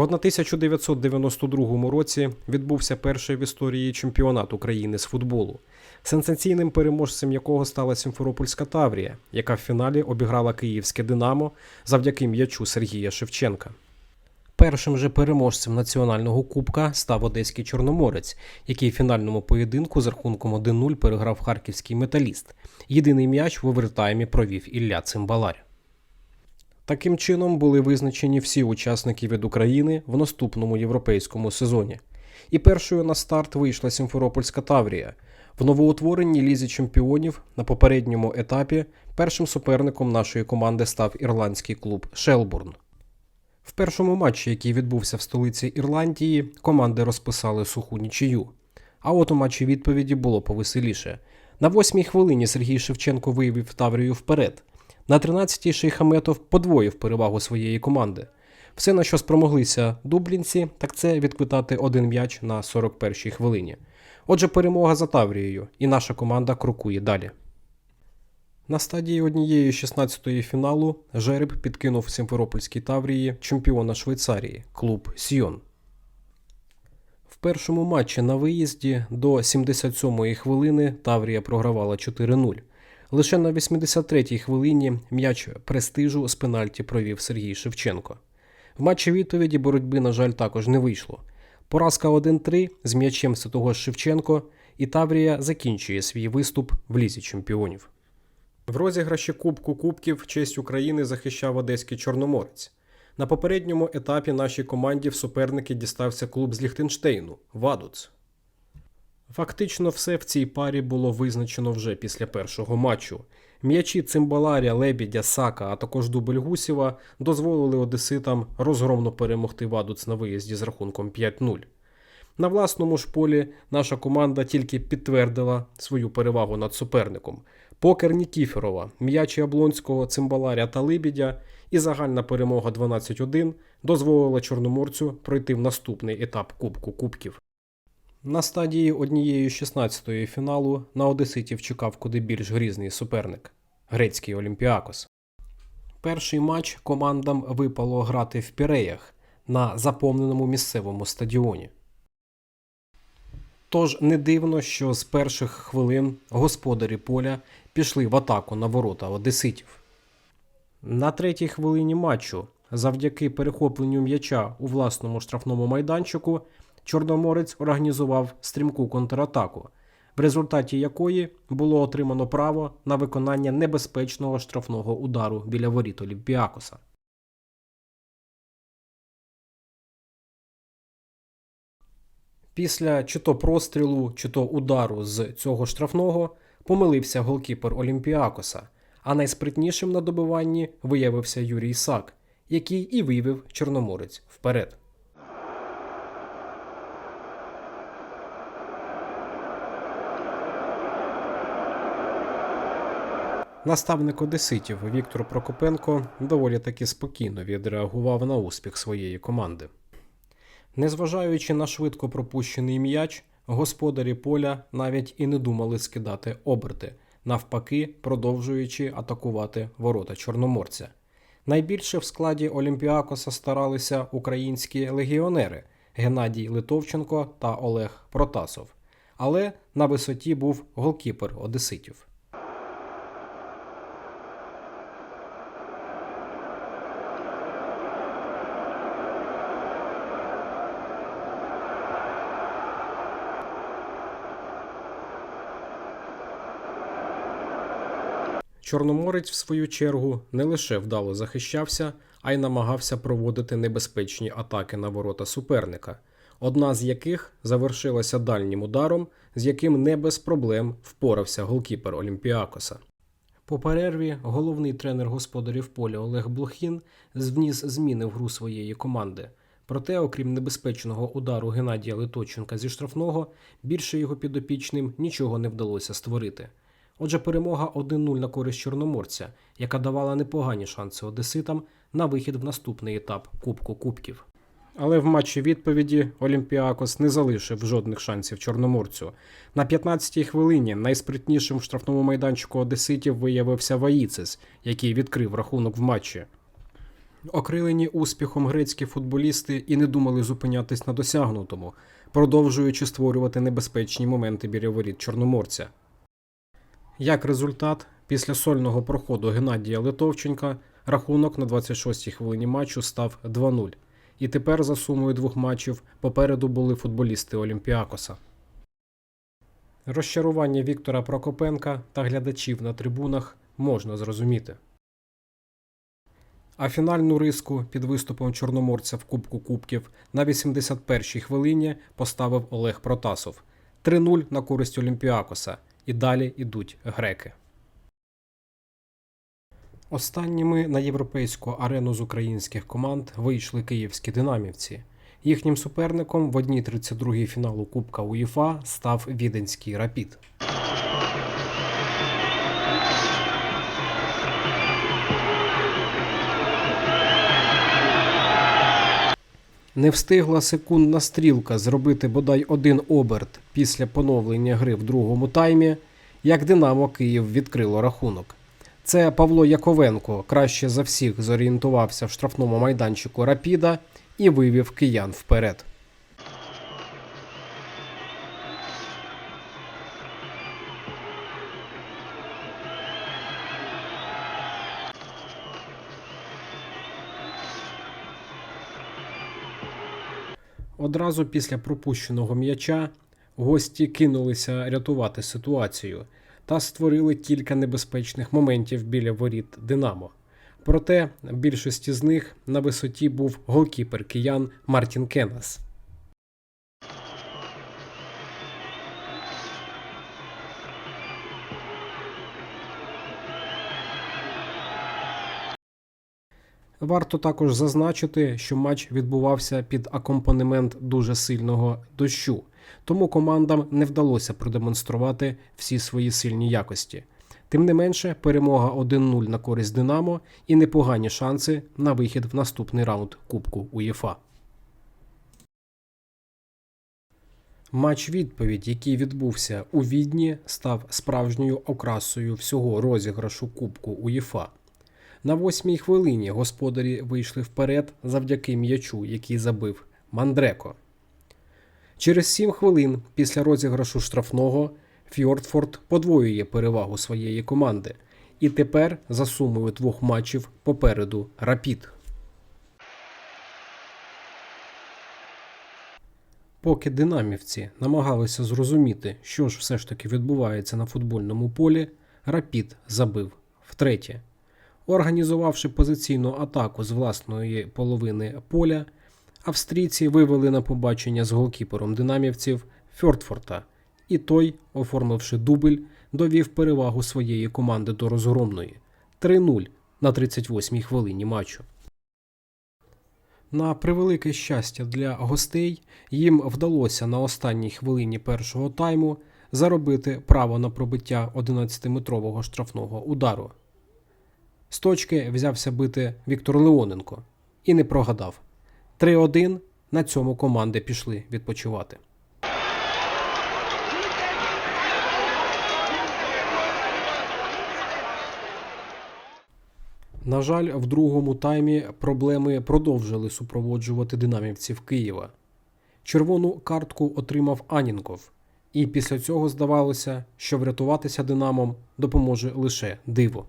В 1992 році відбувся перший в історії чемпіонат України з футболу, сенсаційним переможцем якого стала Сімферопольська Таврія, яка в фіналі обіграла київське Динамо завдяки м'ячу Сергія Шевченка. Першим же переможцем національного кубка став одеський чорноморець, який в фінальному поєдинку з рахунком 1-0 переграв харківський металіст. Єдиний м'яч в овертаймі провів Ілля Цимбалар. Таким чином були визначені всі учасники від України в наступному європейському сезоні. І першою на старт вийшла Сімферопольська Таврія. В новоутвореній лізі чемпіонів на попередньому етапі першим суперником нашої команди став ірландський клуб Шелбурн. В першому матчі, який відбувся в столиці Ірландії, команди розписали суху нічию. А от у матчі відповіді було повеселіше. На восьмій хвилині Сергій Шевченко виявив Таврію вперед. На 13-й Шейхаметов подвоїв перевагу своєї команди. Все, на що спромоглися дублінці, так це відквитати один м'яч на 41-й хвилині. Отже, перемога за Таврією, і наша команда крокує далі. На стадії однієї 16-ї фіналу жереб підкинув Сімферопольській Таврії чемпіона Швейцарії клуб Сьйон. В першому матчі на виїзді до 77-ї хвилини Таврія програвала 4-0. Лише на 83-й хвилині м'яч престижу з пенальті провів Сергій Шевченко. В матчі відповіді боротьби, на жаль, також не вийшло. Поразка 1-3 з м'ячем все того ж Шевченко, і Таврія закінчує свій виступ в лізі чемпіонів. В розіграші Кубку Кубків честь України захищав одеський Чорноморець. На попередньому етапі нашій команді в суперники дістався клуб з Ліхтенштейну Вадуц. Фактично все в цій парі було визначено вже після першого матчу. М'ячі Цимбаларя, Лебідя, Сака, а також дубль Гусєва дозволили одеситам розгромно перемогти Вадуц на виїзді з рахунком 5-0. На власному ж полі наша команда тільки підтвердила свою перевагу над суперником. Покер Нікіферова, м'ячі Яблонського, Цимбаларя та Либідя і загальна перемога 12-1 дозволила Чорноморцю пройти в наступний етап Кубку Кубків. На стадії однієї 16-ї фіналу на Одеситів чекав куди більш грізний суперник грецький Олімпіакос. Перший матч командам випало грати в Піреях на заповненому місцевому стадіоні. Тож не дивно, що з перших хвилин господарі поля пішли в атаку на ворота одеситів. На третій хвилині матчу, завдяки перехопленню м'яча у власному штрафному майданчику, Чорноморець організував стрімку контратаку, в результаті якої було отримано право на виконання небезпечного штрафного удару біля воріт Олімпіакоса. Після чи то прострілу, чи то удару з цього штрафного помилився голкіпер Олімпіакоса, а найспритнішим на добиванні виявився Юрій Сак, який і вивів Чорноморець вперед. Наставник одеситів Віктор Прокопенко доволі таки спокійно відреагував на успіх своєї команди. Незважаючи на швидко пропущений м'яч, господарі поля навіть і не думали скидати оберти, навпаки, продовжуючи атакувати ворота чорноморця. Найбільше в складі Олімпіакоса старалися українські легіонери Геннадій Литовченко та Олег Протасов. Але на висоті був голкіпер одеситів. Чорноморець, в свою чергу, не лише вдало захищався, а й намагався проводити небезпечні атаки на ворота суперника, одна з яких завершилася дальнім ударом, з яким не без проблем впорався голкіпер Олімпіакоса. По перерві головний тренер господарів поля Олег Блохін вніс зміни в гру своєї команди. Проте, окрім небезпечного удару Геннадія Литоченка зі штрафного, більше його підопічним нічого не вдалося створити. Отже, перемога 1-0 на користь Чорноморця, яка давала непогані шанси одеситам на вихід в наступний етап Кубку Кубків. Але в матчі відповіді Олімпіакос не залишив жодних шансів Чорноморцю. На 15-й хвилині найспритнішим в штрафному майданчику одеситів виявився Ваїцис, який відкрив рахунок в матчі. Окрилені успіхом грецькі футболісти і не думали зупинятись на досягнутому, продовжуючи створювати небезпечні моменти біля воріт Чорноморця. Як результат, після сольного проходу Геннадія Литовченка рахунок на 26-й хвилині матчу став 2-0. І тепер за сумою двох матчів попереду були футболісти Олімпіакоса. Розчарування Віктора Прокопенка та глядачів на трибунах можна зрозуміти. А фінальну риску під виступом чорноморця в Кубку Кубків на 81-й хвилині поставив Олег Протасов 3-0 на користь Олімпіакоса. І далі йдуть греки. Останніми на європейську арену з українських команд вийшли київські динамівці. Їхнім суперником в одній 32-й фіналу Кубка УЄФА став віденський рапід. Не встигла секундна стрілка зробити бодай один оберт після поновлення гри в другому таймі, як Динамо Київ відкрило рахунок. Це Павло Яковенко краще за всіх зорієнтувався в штрафному майданчику Рапіда і вивів киян вперед. Одразу після пропущеного м'яча гості кинулися рятувати ситуацію та створили кілька небезпечних моментів біля воріт Динамо. Проте більшості з них на висоті був голкіпер киян Мартін Кеннес. Варто також зазначити, що матч відбувався під акомпанемент дуже сильного дощу, тому командам не вдалося продемонструвати всі свої сильні якості. Тим не менше, перемога 1-0 на користь Динамо і непогані шанси на вихід в наступний раунд Кубку УЄФА. Матч відповідь, який відбувся у Відні, став справжньою окрасою всього розіграшу Кубку УЄФА. На восьмій хвилині господарі вийшли вперед завдяки м'ячу, який забив Мандреко. Через сім хвилин після розіграшу штрафного Фьордфорд подвоює перевагу своєї команди. І тепер за сумою двох матчів попереду Рапід. Поки динамівці намагалися зрозуміти, що ж все ж таки відбувається на футбольному полі, Рапід забив втретє. Організувавши позиційну атаку з власної половини поля, австрійці вивели на побачення з голкіпером динамівців Фьордфорта, і той, оформивши дубль, довів перевагу своєї команди до розгромної 3-0 на 38-й хвилині матчу. На превелике щастя для гостей їм вдалося на останній хвилині першого тайму заробити право на пробиття 11-метрового штрафного удару. З точки взявся бити Віктор Леоненко і не прогадав. 3-1 на цьому команди пішли відпочивати. На жаль, в другому таймі проблеми продовжили супроводжувати динамівців Києва. Червону картку отримав Анінков, і після цього здавалося, що врятуватися Динамом допоможе лише диво.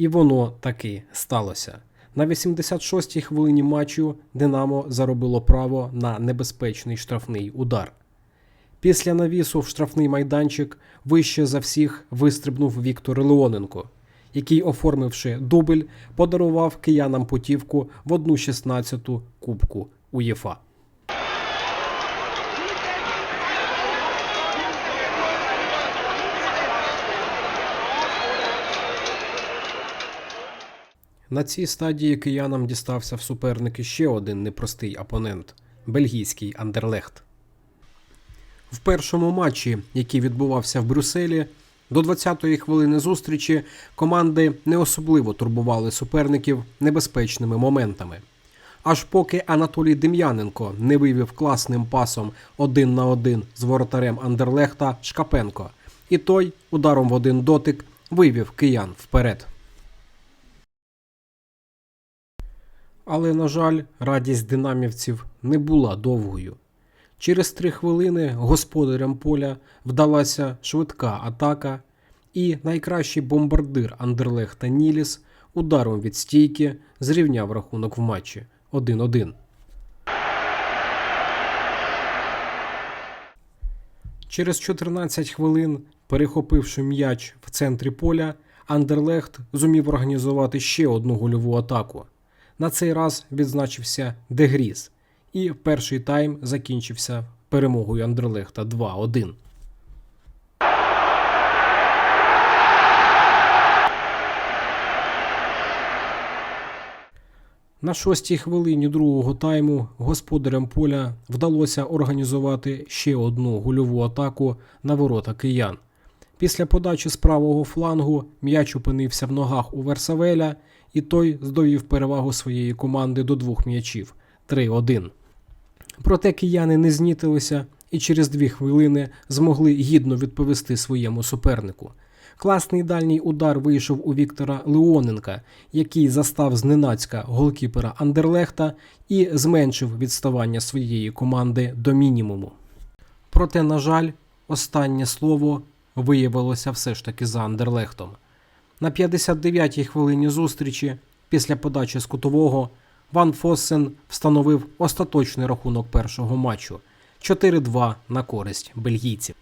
І воно таки сталося. На 86-й хвилині матчу Динамо заробило право на небезпечний штрафний удар. Після навісу в штрафний майданчик вище за всіх вистрибнув Віктор Леоненко, який, оформивши дубль, подарував киянам путівку в 1-16 Кубку УЄФА. На цій стадії киянам дістався в суперники ще один непростий опонент бельгійський Андерлехт. В першому матчі, який відбувався в Брюсселі, до 20-ї хвилини зустрічі команди не особливо турбували суперників небезпечними моментами. аж поки Анатолій Дем'яненко не вивів класним пасом один на один з воротарем Андерлехта Шкапенко, і той ударом в один дотик вивів киян вперед. Але, на жаль, радість динамівців не була довгою. Через три хвилини господарям поля вдалася швидка атака, і найкращий бомбардир Андерлехта Ніліс ударом від стійки зрівняв рахунок в матчі 1-1. Через 14 хвилин, перехопивши м'яч в центрі поля, Андерлехт зумів організувати ще одну гольову атаку. На цей раз відзначився Дегріс, і перший тайм закінчився перемогою Андерлехта 2-1. На шостій хвилині другого тайму господарям поля вдалося організувати ще одну гольову атаку на ворота киян. Після подачі з правого флангу м'яч опинився в ногах у Версавеля, і той здовів перевагу своєї команди до двох м'ячів 3-1. Проте кияни не знітилися і через дві хвилини змогли гідно відповісти своєму супернику. Класний дальній удар вийшов у Віктора Леоненка, який застав зненацька голкіпера Андерлехта і зменшив відставання своєї команди до мінімуму. Проте, на жаль, останнє слово виявилося все ж таки за Андерлехтом. На 59-й хвилині зустрічі, після подачі з кутового, Ван Фоссен встановив остаточний рахунок першого матчу 4-2 на користь бельгійців.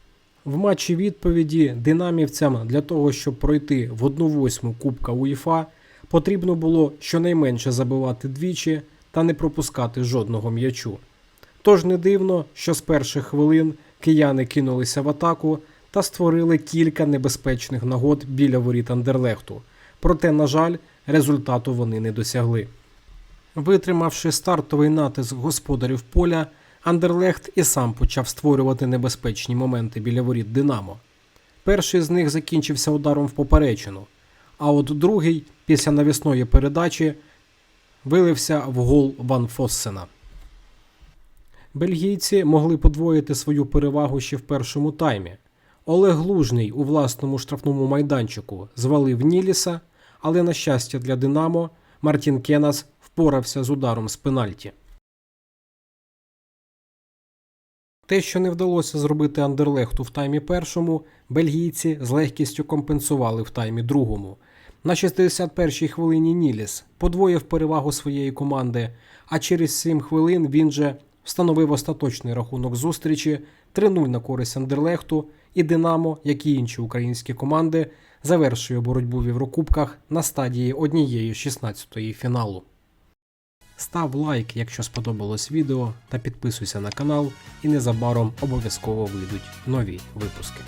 В матчі відповіді динамівцям для того, щоб пройти в 1-8 Кубка УЄФА, потрібно було щонайменше забивати двічі та не пропускати жодного м'ячу. Тож не дивно, що з перших хвилин кияни кинулися в атаку та створили кілька небезпечних нагод біля воріт Андерлехту. Проте, на жаль, результату вони не досягли. Витримавши стартовий натиск господарів поля, Андерлехт і сам почав створювати небезпечні моменти біля воріт Динамо. Перший з них закінчився ударом в поперечину, а от другий, після навісної передачі, вилився в гол Ван Фоссена. Бельгійці могли подвоїти свою перевагу ще в першому таймі. Олег Лужний у власному штрафному майданчику звалив Ніліса, але, на щастя для Динамо, Мартін Кенас впорався з ударом з пенальті. Те, що не вдалося зробити Андерлехту в таймі першому, бельгійці з легкістю компенсували в таймі другому. На 61-й хвилині Ніліс подвоїв перевагу своєї команди, а через 7 хвилин він же встановив остаточний рахунок зустрічі 3-0 на користь Андерлехту, і Динамо, як і інші українські команди, завершує боротьбу в Єврокубках на стадії однієї 16-ї фіналу. Став лайк, якщо сподобалось відео, та підписуйся на канал, і незабаром обов'язково вийдуть нові випуски.